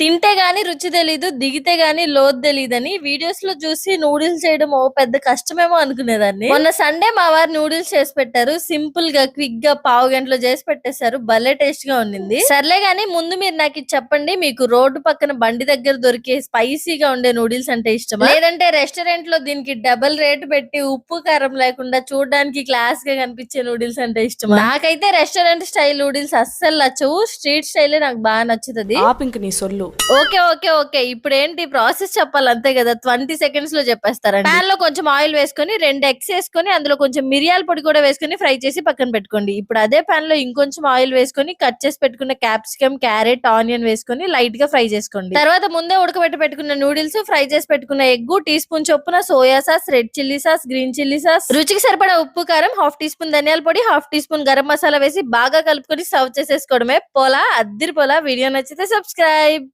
తింటే గాని రుచి తెలీదు దిగితే గాని లోతు తెలియదని వీడియోస్లో చూసి నూడిల్స్ చేయడం ఓ పెద్ద కష్టమేమో అనుకునేదాన్ని. మొన్న సండే మా వారు నూడిల్స్ చేసి పెట్టారు. సింపుల్గా క్విక్గా పావు గంటలో చేసి పెట్టేశారు. భలే టేస్ట్గా ఉండింది. సర్లే గాని ముందు మీరు నాకు ఇది చెప్పండి. మీకు రోడ్డు పక్కన బండి దగ్గర దొరికే స్పైసీగా ఉండే నూడిల్స్ అంటే ఇష్టమా? లేదంటే రెస్టారెంట్లో దీనికి డబుల్ రేట్ పెట్టి ఉప్పు కారం లేకుండా చూడడానికి క్లాస్గా కనిపించే నూడిల్స్ అంటే ఇష్టమా? నాకైతే రెస్టారెంట్ స్టైల్ నూడిల్స్ అస్సలు నచ్చవు. స్ట్రీట్ స్టైల్ నాకు బాగా నచ్చుతుంది. ఆపు ఇంక నీ సొల్లు. Okay okay okay. ఇప్పుడు ఏంటి ప్రాసెస్ చెప్పాలి అంతే కదా. ట్వంటీ సెకండ్స్లో చెప్పేస్తారండి. పాన్లో కొంచెం ఆయిల్ వేసుకొని రెండు ఎగ్స్ వేసుకొని అందులో కొంచెం మిరియాల పొడి కూడా వేసుకొని ఫ్రై చేసి పక్కన పెట్టుకోండి. ఇప్పుడు అదే పాన్లో ఇంకొంచెం ఆయిల్ వేసుకొని కట్ చేసి పెట్టుకున్న క్యాప్సికమ్ క్యారెట్ ఆనియన్ వేసుకొని లైట్గా ఫ్రై చేసుకోండి. తర్వాత ముందే ఉడకబెట్టి పెట్టుకున్న నూడిల్స్ ఫ్రై చేసి పెట్టుకున్న ఎగ్ టీ స్పూన్ చొప్పున soya sauce red chilli sauce green chilli sauce. రుచికి సరిపడా ఉప్పు కారం హాఫ్ టీ స్పూన్ ధనియాల పొడి half teaspoon garam masala వేసి బాగా కలుపుకొని సర్వ్ చేసేసుకోవడమే. పోలా అద్దరి పోలా. వీడియో నచ్చితే సబ్స్క్రైబ్.